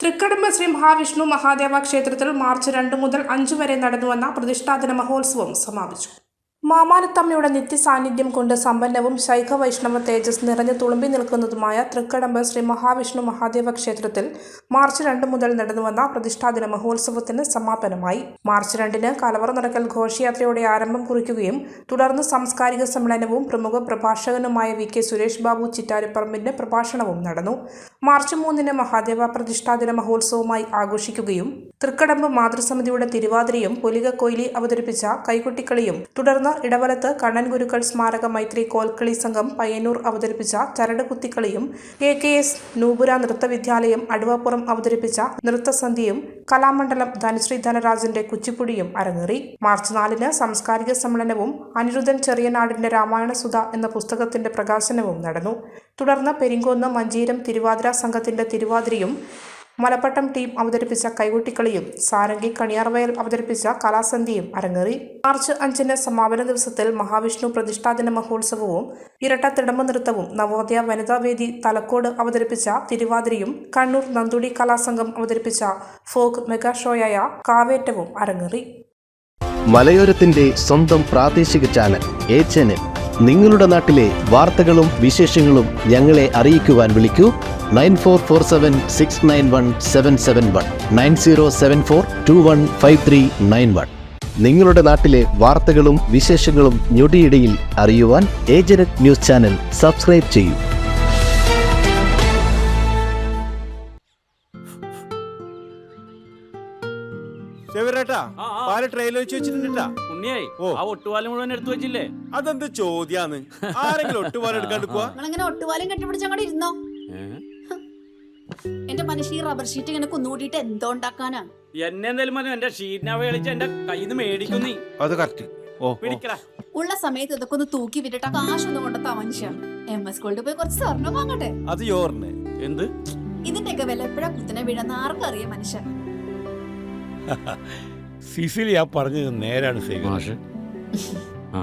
തൃക്കടമ്പ ശ്രീ മഹാവിഷ്ണു മഹാദേവ ക്ഷേത്രത്തിൽ മാർച്ച് രണ്ട് മുതൽ അഞ്ച് വരെ നടന്നുവന്ന പ്രതിഷ്ഠാദിന മഹോത്സവം സമാപിച്ചു. മാമാനത്തമ്മയുടെ നിത്യസാന്നിധ്യം കൊണ്ട് സമ്പന്നവും ശൈഖ വൈഷ്ണവ തേജസ് നിറഞ്ഞു തുളുമ്പി നിൽക്കുന്നതുമായ തൃക്കടമ്പ് ശ്രീ മഹാവിഷ്ണു മഹാദേവ ക്ഷേത്രത്തിൽ മാർച്ച് രണ്ട് മുതൽ നടന്നുവന്ന പ്രതിഷ്ഠാദിന മഹോത്സവത്തിന് സമാപനമായി. മാർച്ച് രണ്ടിന് കലവറ നടക്കൽ ഘോഷയാത്രയുടെ ആരംഭം കുറിക്കുകയും തുടർന്ന് സാംസ്കാരിക സമ്മേളനവും പ്രമുഖ പ്രഭാഷകനുമായ വി കെ സുരേഷ് ബാബു ചിറ്റാരിപ്പറമ്പിന്റെ പ്രഭാഷണവും നടന്നു. മാർച്ച് മൂന്നിന് മഹാദേവ പ്രതിഷ്ഠാദിന മഹോത്സവമായി ആഘോഷിക്കുകയും തൃക്കടമ്പ് മാതൃസമിതിയുടെ തിരുവാതിരയും പുലിക കൊയിലി അവതരിപ്പിച്ച കൈകുട്ടിക്കളിയും തുടർന്ന് ഇടവലത്ത് കണ്ണൻ ഗുരുക്കൾ സ്മാരക മൈത്രി കോൽക്കളി സംഘം പയ്യന്നൂർ അവതരിപ്പിച്ച ചരട് കുത്തിക്കളിയും കെ കെ എസ് നൂപുര നൃത്തവിദ്യാലയം അടുവാപ്പുറം അവതരിപ്പിച്ച നൃത്തസന്ധിയും കലാമണ്ഡലം ധനശ്രീ ധനരാജന്റെ കുച്ചിപ്പുടിയും അരങ്ങേറി. മാർച്ച് നാലിന് സാംസ്കാരിക സമ്മേളനവും അനിരുദ്ധൻ ചെറിയനാടിന്റെ രാമായണ സുധ എന്ന പുസ്തകത്തിന്റെ പ്രകാശനവും നടന്നു. തുടർന്ന് പെരിങ്കോന്ന് മഞ്ചീരം തിരുവാതിര സംഘത്തിന്റെ തിരുവാതിരയും മലപ്പട്ടം ടീം അവതരിപ്പിച്ച കൈകൊട്ടിക്കളിയും സാരംഗി കണിയാർവയൽ അവതരിപ്പിച്ച കലാസന്ധിയും അരങ്ങേറി. മാർച്ച് അഞ്ചിന് സമാപന ദിവസത്തിൽ മഹാവിഷ്ണു പ്രതിഷ്ഠാദിന മഹോത്സവവും ഇരട്ട തിടമ്പ നൃത്തവും നവോദയ വനിതാവേദി തലക്കോട് അവതരിപ്പിച്ച തിരുവാതിരയും കണ്ണൂർ നന്ദുടി കലാസംഘം അവതരിപ്പിച്ച ഫോക്ക് മെഗാ ഷോയായ കാവേറ്റവും അരങ്ങേറി. മലയോരത്തിന്റെ സ്വന്തം പ്രാദേശിക ചാനൽ എ ചാനൽ. നിങ്ങളുടെ നാട്ടിലെ വാർത്തകളും വിശേഷങ്ങളും ഞങ്ങളെ അറിയിക്കുവാൻ വിളിക്കൂ. Nine four four seven six nine one seven seven one. Nine zero seven four two one five three nine one. നിങ്ങളുടെ നാട്ടിലെ വാർത്തകളും വിശേഷങ്ങളും ഞൊടിയിടയിൽ അറിയുവാൻ ഏജനറ്റ് ന്യൂസ് ചാനൽ സബ്സ്ക്രൈബ് ചെയ്യൂ. പാൽ ട്രെയിലർ വെച്ച് വെച്ചിട്ടുണ്ടാ ഉണ്ണിയായി ആ ഒട്ടുപാലം മുഴുവൻ എടുത്തു വെച്ചില്ലേ? അതെന്ത് ചോദ്യാന്ന്? ആരെങ്കിലും ഒട്ടുപാലം ഒട്ടുപാലും ഇരുന്നോ? എന്റെ മനുഷ്യ ഈ റബ്ബർ ഷീറ്റ് ഇങ്ങനെ കുന്നുകൂടിയിട്ട് എന്തോ ഉണ്ടാക്കാനാ? എന്നെ എന്തായാലും മതി. എന്റെ ഷീറ്റിനെ കളിച്ച് എന്റെ കയ്യിൽ നിന്ന് മേടിക്കും നീ. അത് കറക്റ്റ് ഓ പിടിക്കടാ. ഉള്ള സമയത്ത് ഇതൊക്കെ ഒന്ന് തൂക്കി വിട്ടിട്ട് ആ കാശൊന്നും കൊണ്ട മനുഷ്യ എം എസ് സ്കൂളിൽ പോയി കുറച്ച് സ്വർണം വാങ്ങട്ടെ? അത് യോറിന് എന്ത്? ഇതിന്റെയൊക്കെ വില എപ്പോഴാ കുത്തിനെ വീഴുന്ന ആർക്കും അറിയാം മനുഷ്യ. സിസിലി ആ പറഞ്ഞത് നേരാണ് സേവ ആ?